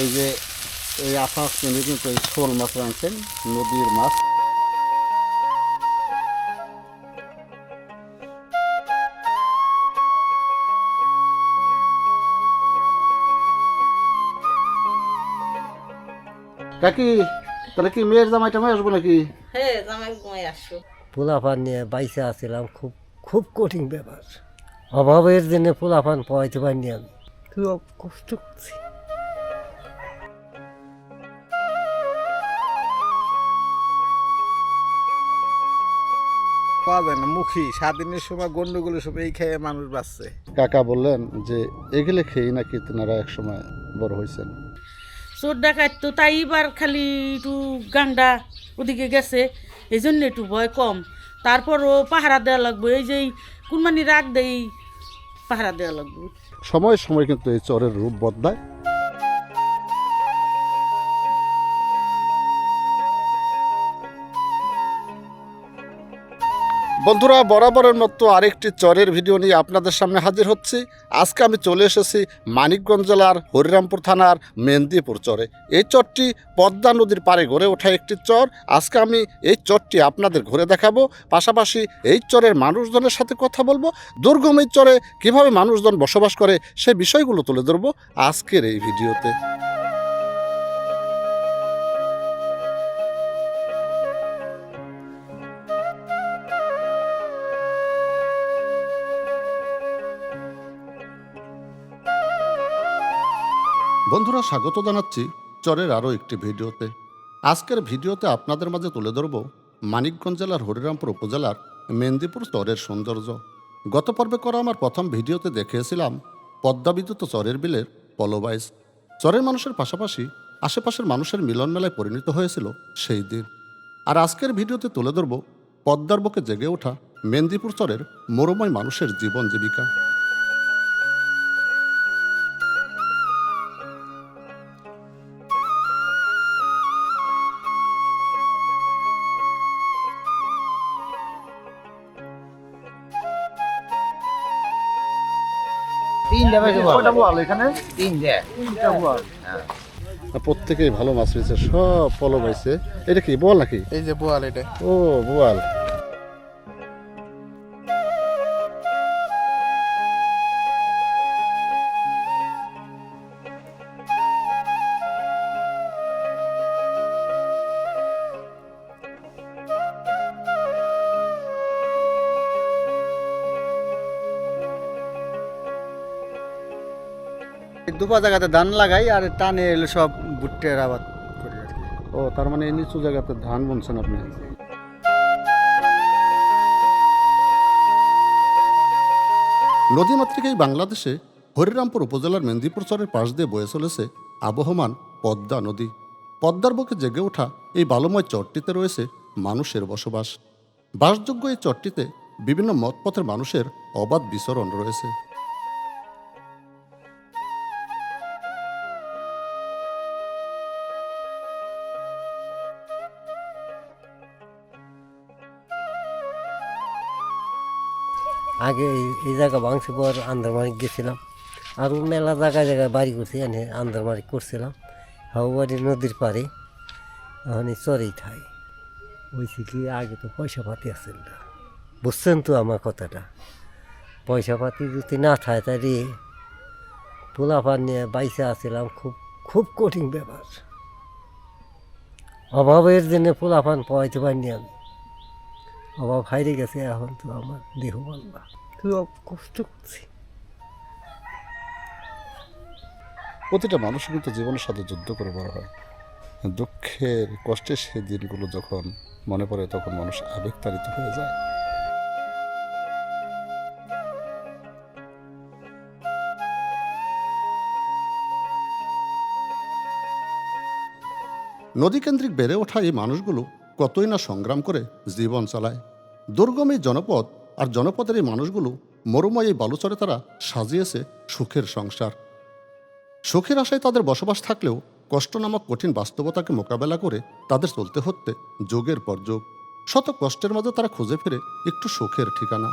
এই যে এই আশা কিনে কিন্তু এই শোল মাছ আনছেন নদীর মাছ কাকি তাহলে কি মেয়ের জামাই টামাই আসব নাকি? হ্যাঁ জামাই ঘুমাই আসো পোলাপান নিয়ে বাইসে আসছিলাম খুব খুব কঠিন ব্যাপার। অভাবের দিনে পোলাপান পাইতে পারিনি আমি। খুব কষ্ট করছি পাওয়া যায় না মুখী। স্বাধীনের সময় গন্ডগোল সব এই খেয়ে মানুষ বাঁচছে। কাকা বললেন যে এগুলো খেয়েই নাকি তেনারা এক সময় বড় হয়েছেন চোর ডাকাত তো তাই এবার খালি একটু গান্ডা ওদিকে গেছে এই জন্য একটু ভয় কম। তারপরও পাহারা দেওয়া লাগবে, এই যে কুরবানি রাগ দেই পাহারা দেওয়া লাগবে। সময় সময় কিন্তু এই চরের রূপ বদলায়। বন্ধুরা, বরাবরের মতো আরেকটি চরের ভিডিও নিয়ে আপনাদের সামনে হাজির হচ্ছি। আজকে আমি চলে এসেছি মানিকগঞ্জ জেলার হরিরামপুর থানার মেহেন্দিপুর চরে। এই চরটি পদ্মা নদীর পাড়ে গড়ে ওঠা একটি চর। আজকে আমি এই চরটি আপনাদের ঘুরে দেখাবো। পাশাপাশি এই চরের মানুষজনের সাথে কথা বলব। দুর্গম এই চরে কীভাবে মানুষজন বসবাস করে সে বিষয়গুলো তুলে ধরবো আজকের এই ভিডিওতে। বন্ধুরা, স্বাগত জানাচ্ছি চরের আরও একটি ভিডিওতে। আজকের ভিডিওতে আপনাদের মাঝে তুলে ধরব মানিকগঞ্জ জেলার হরিরামপুর উপজেলার মেন্দিপুর চরের সৌন্দর্য। গত পর্বে করা আমার প্রথম ভিডিওতে দেখিয়েছিলাম পদ্মা বিদ্যুৎ চরের বিলের পলবাইস চরের মানুষের পাশাপাশি আশেপাশের মানুষের মিলন মেলায় পরিণত হয়েছিল সেই দিন। আর আজকের ভিডিওতে তুলে ধরব পদ্মার বুকে জেগে ওঠা মেন্দিপুর চরের মরুময় মানুষের জীবন জীবিকা। তিনটা বেশি কয়টা বোয়াল এখানে? তিনটা প্রত্যেকেই ভালো মাছ পেয়েছে সব পলো পাইছে এটা কি বল নাকি? এই যে বোয়াল এটা। ও বোয়াল দুপা জায়গাতে ধান লাগাই আর টানে এলো সব ভুট্টের আবাদ করি আর কি। ও তার মানে এই নিচু জায়গাতে ধান বুনছেন আপনি? নদীমাতৃক এই বাংলাদেশে হরিরামপুর উপজেলার মেদিনীপুর চরের পাশ দিয়ে বয়ে চলেছে আবহমান পদ্মা নদী। পদ্মার বুকে জেগে ওঠা এই বালুময় চরটিতে রয়েছে মানুষের বসবাস। বাসযোগ্য এই চরটিতে বিভিন্ন মতপথের মানুষের অবাধ বিচরণ রয়েছে। আগে এই- জায়গা ভাঙছে পর আন্দারমানিক গেছিলাম। আর মেলা জায়গায় জায়গায় বাড়ি করছি, এনে আন্দারমানিক করছিলাম। হাওয়াবাড়ি নদীর পাড়ে এই চরেই থাই। বলছি কি আগে তো পয়সা পাতি আসছিল না। বুঝছেন তো আমার কথাটা? পয়সা পাতি যদি না থাকে তাহলে পোলাপান নিয়ে বাইসে আসছিলাম খুব খুব কঠিন ব্যাপার। অভাবের দিনে পোলাপান পাইতে পারিনি আমি। অভাব হাইরে গেছে এখন তো আমার দেহ বলবা খুব কষ্ট করছি প্রতিটা মানুষ কিন্তু জীবনের সাথে যুদ্ধ করে বড় হয়। দুঃখের কষ্টের সেই দিনগুলো যখন মনে পড়ে তখন মানুষ আবেগতাড়িত হয়ে যায়। নদীকেন্দ্রিক বেড়ে ওঠা এই মানুষগুলো কতই না সংগ্রাম করে জীবন চালায়। দুর্গম এই জনপদ আর জনপদের এই মানুষগুলো মরুময় এই বালুচরে তারা সাজিয়েছে সুখের সংসার। সুখের আশায় তাদের বসবাস থাকলেও কষ্ট নামক কঠিন বাস্তবতাকে মোকাবেলা করে তাদের চলতে হচ্ছে যোগের পর যোগ। শত কষ্টের মাঝে তারা খুঁজে ফিরে একটু সুখের ঠিকানা।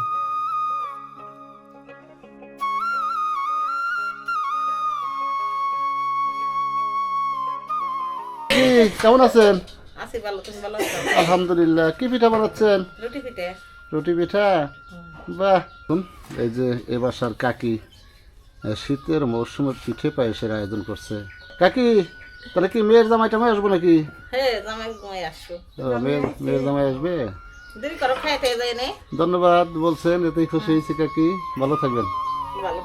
কেমন আছেন? আছি ভালো তুমি ভালো আছো? আলহামদুলিল্লাহ। কি পিঠা বানাচ্ছেন? রুটি পিঠে। রুটি পিঠা? বাহ এই যে এ বাসার কাকি শীতের মৌসুমে পিঠে পায়েসের আয়োজন করছে। কাকি তাহলে কি মেয়ের জামাই টামাই আসব নাকি? হ্যাঁ জামাই ঘুমাই আসছো মেয়ের জামাই আসবে? দেরি করো খাইতে যায় ধন্যবাদ বলছেন এতেই খুশি হয়েছি কাকি। ভালো থাকবেন। ভালো।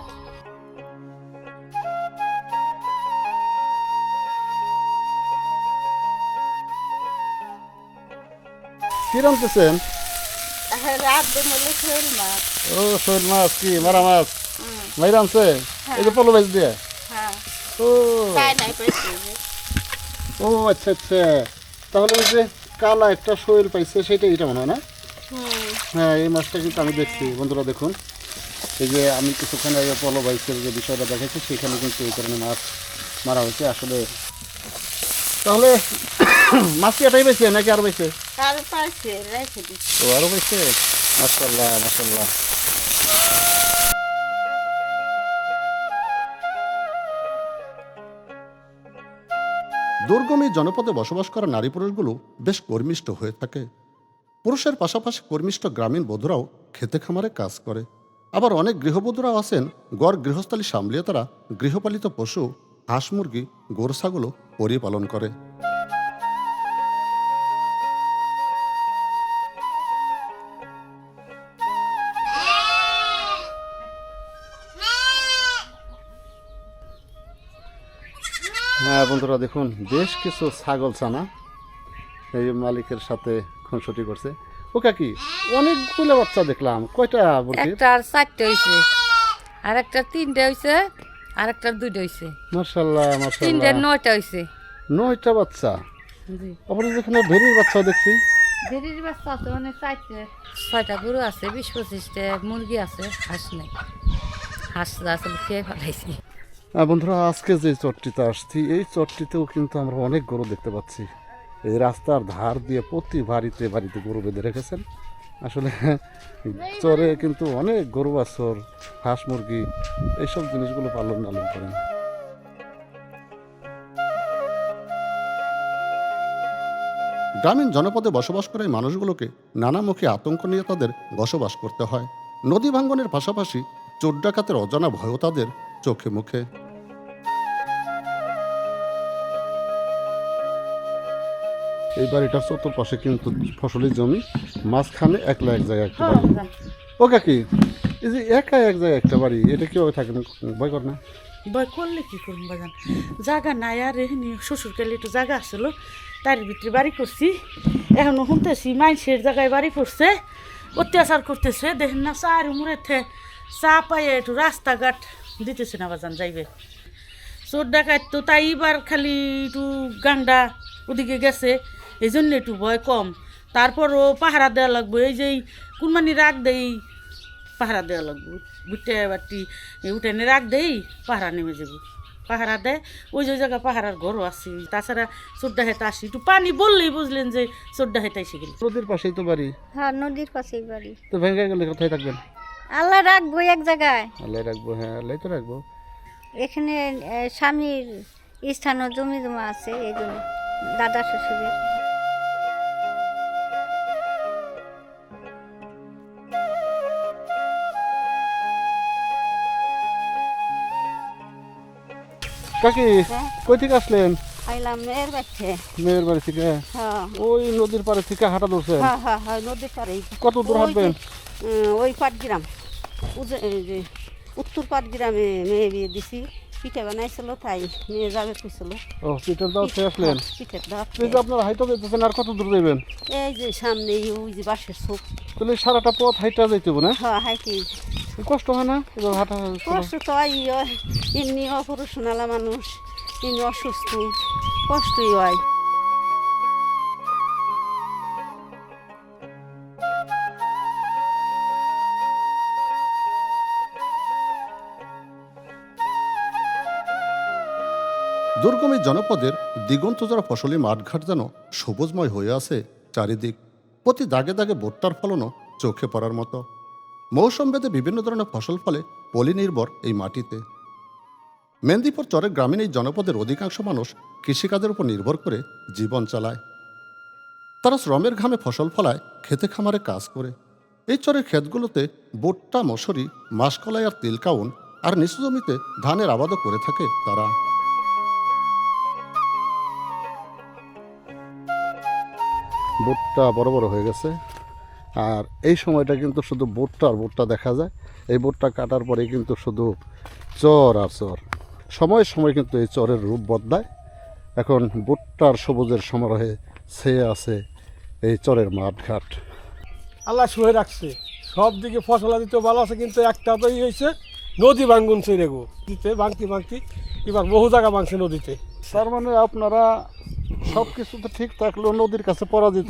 কি রাঁধতেছেন হ্যাঁ মাছ। ও শৈল মাছ কি মারা মাছ? মাইরা আনছে? এই যে পলো দিয়ে? হ্যাঁ। ও। ও আচ্ছা আচ্ছা। তাহলে ওই যে কালা একটা শৈল পাইছে সেটা এটা মনে হয় না? হ্যাঁ এই মাছটা কিন্তু আমি দেখছি বন্ধুরা দেখুন। এই যে আমি কিছুক্ষণ আগে পলো বাইকের যে বিষয়টা দেখেছি সেখানে কিন্তু এই কারণে মাছ মারা হয়েছে আসলে। তাহলে মাছ কি এটাই বেছে নাকি আরও বেছে পাইছে রেখে দিচ্ছি। ও আরও বেছে মাসাল্লাহ মাসাল্লাহ দুর্গম জনপদে বসবাস করা নারী পুরুষগুলো বেশ কর্মিষ্ঠ হয়ে থাকে। পুরুষের পাশাপাশি কর্মিষ্ঠ গ্রামীণ বধূরাও খেতে খামারে কাজ করে। আবার অনেক গৃহবধূরাও আছেন গড় গৃহস্থলী সামলিয়ে তারা গৃহপালিত পশু হাঁস মুরগি গরু ছাগলও পরিপালন করে। হ্যাঁ বন্ধুরা দেখুন বেশ কিছু ছাগল ছানা এই মালিকের সাথে খুনসুটি করছে। ও কাকি অনেকগুলো বাচ্চা দেখলাম। কয়টা মুরগির একটার চারটে হয়েছে আর একটা তিনটে হয়েছে আর একটা দুইটা হয়েছে মার্শাল্লাহ তিনটে মার্শাল্লাহ নয়টা হয়েছে নয়টা বাচ্চা? আবার যেখানে ভেরির বাচ্চা দেখছি। ভেরির বাচ্চা আছে মানে চারটে। ছয়টা গরু আছে বিশ পঁচিশটা মুরগি আছে হাঁস নাই। হাঁস আসলে খেয়ে ফেলাইছি। বন্ধুরা আজকে যে চটটিতে আসছি এই চটটিতেও কিন্তু আমরা অনেক গরু দেখতে পাচ্ছি। এই রাস্তার ধার দিয়ে প্রতি বাড়িতে বাড়িতে গরু বেঁধে রেখেছেন। আসলে চরে কিন্তু অনেক গরু বাছর হাঁস মুরগি এইসব জিনিসগুলো পালন লালন করেন। গ্রামীণ জনপদে বসবাস করা এই মানুষগুলোকে নানামুখী আতঙ্ক নিয়ে তাদের বসবাস করতে হয়। নদী ভাঙ্গনের পাশাপাশি চোর ডাকাতের অজানা ভয়ও তাদের চোখে মুখে। এই বাড়িটার চতুর্পাশে কিন্তু ফসলের জমি মাঝখানে একলা এক জায়গায় একটা বাড়ি। ও কাকি এই যে একা এক জায়গায় একটা বাড়ি এটা কীভাবে থাকেন? ভয় কর না। ভয় করলে কি করুন বাজান? জায়গা নাই আর এখানে শ্বশুর কালে একটু জায়গা আসলো তার ভিতরে বাড়ি করছি। এখনও শুনতেছি মানুষের জায়গায় বাড়ি পড়ছে অত্যাচার করতেছে। দেখেন না চার উমরেতে চা পাইয়ে একটু রাস্তাঘাট দিতেছে না বাজান যাইবে। চোর ডাকাত তো তাই এবার খালি একটু গান্ডা ওদিকে গেছে। এই জন্য একটু ভয় কম। তারপরও পাহারা দেওয়া লাগবে এই যে কুরবানি রাগ দেই পাহারা দেওয়া লাগবে। বুটে বাটি উঠানে রাখ দেই পাহারা নেমে যাব। পাহারা দেয় ওই যে জায়গা পাহারার ঘরও আছে। তাছাড়া চোদ্দা হেতা আসি একটু পানি বললেই বুঝলেন যে চোদ্দা হেতা এসে গেল। নদীর পাশেই তো বাড়ি? হ্যাঁ নদীর পাশেই বাড়ি। তো ভেঙে গেলে কোথায় থাকবেন? আল্লাহ রাখব এক জায়গায়। আল্লাহ রাখব হ্যাঁ আল্লাহ তো রাখব। এখানে স্বামীর স্থানীয় জমি জমা আছে এই জন্য দাদা শ্বশুরের কাকি কই থেকে আসলেন? আইলাম মেয়ের বাচ্চে মেয়ের বাড়ি থেকে? হ্যাঁ। ওই নদীর পাড়ে থেকে হাঁটা ধরছেন? হ্যাঁ হ্যাঁ হ্যাঁ নদীর পাড়েই। কত দূর হাঁটবেন? ওই পাটগ্রাম। উত্তর পাটগ্রামে মেয়ে বিয়ে দিছি। পিঠা বানাইছিল তাই মেয়ে যাবে কইছিল। ও পিঠের দাও খেয়ে আসলেন? পিঠের এই যে আপনারা হাইটা যেতেছেন আর কত দূর যাবেন এই যে সামনে ওই যে বাসের চোখ তাহলে সারাটা পথ হাইটা যাইতে হবে না? হ্যাঁ হাইটি কষ্ট হয় না? এবার হাঁটা কষ্ট তো এমনি অপরশনালা মানুষ এমনি অসুস্থ কষ্টই হয়। দুর্গম জনপদের দিগন্ত যারা ফসলি মাঠঘাট যেন সবুজময় হয়ে আছে চারিদিক। প্রতি দাগে দাগে ভুট্টার ফলনও চোখে পড়ার মতো। মৌসুম ভেদে বিভিন্ন ধরনের ফসল ফলে পলি নির্ভর এই মাটিতে। মেন্দিপুর চরের গ্রামীণ এই জনপদের অধিকাংশ মানুষ কৃষিকাজের উপর নির্ভর করে জীবন চালায়। তারা শ্রমের ঘামে ফসল ফলায়, খেতে খামারে কাজ করে। এই চরের ক্ষেতগুলোতে ভুট্টা মশুরি মাসকলাই আর তিলকাউন আর নিচু জমিতে ধানের আবাদও করে থাকে তারা। ভুট্টা বড় বড় হয়ে গেছে। আর এই সময়টা কিন্তু শুধু ভুট্টা আর ভুট্টা দেখা যায়। এই ভুট্টা কাটার পরে কিন্তু শুধু চর আর চর। সময় সময় কিন্তু এই চরের রূপ বদলায়। এখন ভুট্টার সবুজের সমারোহে ছেয়ে আছে এই চরের মাঠঘাট। আল্লাহ শুয়ে রাখছে। সব দিকে ফসলা দিতে ভালো আছে কিন্তু একটা তো হয়েছে নদী ভাঙ্গুন ছেড়ে গো। দিতে ভাঙতি ভাঙতি এবার বহু জায়গা ভাঙছে নদীতে। তার মানে আপনারা সব কিছু তো ঠিক থাকলেও নদীর কাছে পরাজিত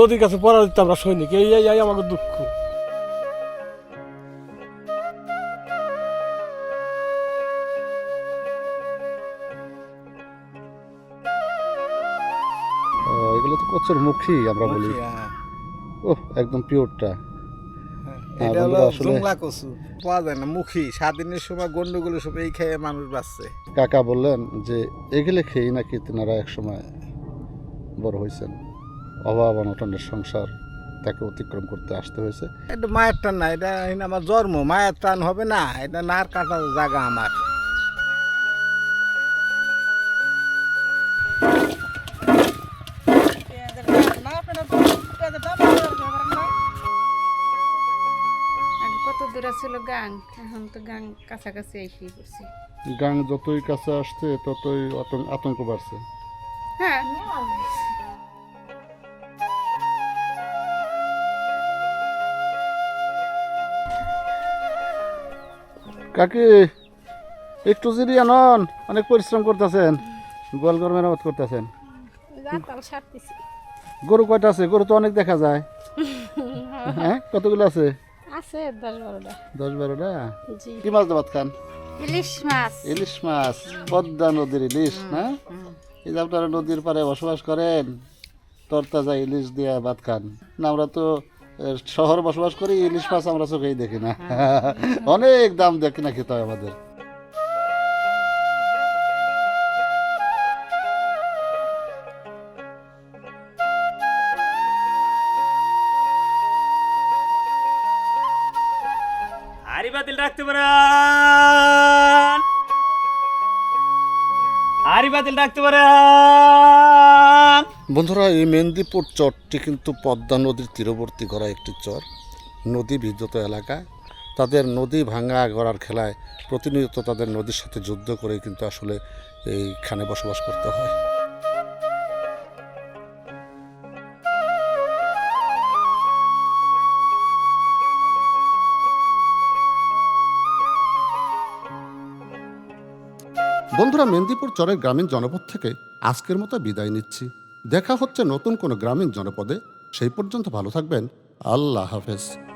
নদীর কাছে পড়া দিতে আমরা সৈনিক। এই এই আমাদের দুঃখ। ও, এগুলো তো কচ্ছের মুখী আমরা বলি। হ্যাঁ, ও একদম পিওরটা এটা হলো বন্ধুরা, আসলে- জুমলা কচু। পাওয়া যায় না মুখী। স্বাধীনের সময় সব এই খেয়ে মানুষ বাঁচছে। কাকা বললেন যে এগুলো খেয়েই নাকি তেনারা একসময় বড় হয়েছেন। অভাব অনটনের সংসার তাকে অতিক্রম করতে আসতে হয়েছে। এটা মায়ের টান না এটা আমার জন্ম। মায়ের টান হবে না এটা নার কাটা জায়গা আমার। ছিল গাং এখন তো গাং কাছাকাছি এসে করছি গাং যতই কাছে আসছে ততই আতঙ্ক- বাড়ছে। হ্যাঁ। কাকি একটু জিরিয়ে নন অনেক পরিশ্রম করতেছেন। গোয়াল গরু মেরামত করতেছেন। গরু কয়টা আছে? গরু তো অনেক দেখা যায়। হ্যাঁ কতগুলো আছে? আছে দশ বারোটা। দশ বারোটা? জি। কি মাছ ভাত খান? ইলিশ মাছ। ইলিশ মাছ। পদ্মা নদীর ইলিশ না? এই যে আপনারা নদীর পাড়ে বসবাস করেন তরতাজা ইলিশ দিয়ে ভাত খান। না আমরা তো শহর বসবাস করি ইলিশ মাছ আমরা চোখেই দেখি না। অনেক দাম দেখি না খেতে হয় আমাদের। বাতিল রাখতে পারেন। হারি বাতিল রাখতে পারেন। বন্ধুরা, এই মেদিনীপুর চরটি কিন্তু পদ্মা নদীর তীরবর্তী গড়া একটি চর। নদী বিদ্যুত এলাকা। তাদের নদী ভাঙা গড়ার খেলায় প্রতিনিয়ত তাদের নদীর সাথে যুদ্ধ করে কিন্তু আসলে এইখানে বসবাস করতে হয়। বন্ধুরা, মেদিনীপুর চরের গ্রামীণ জনপদ থেকে আজকের মতো বিদায় নিচ্ছি। দেখা হচ্ছে নতুন কোনো গ্রামীণ জনপদে। সেই পর্যন্ত ভালো থাকবেন। আল্লাহ হাফেজ।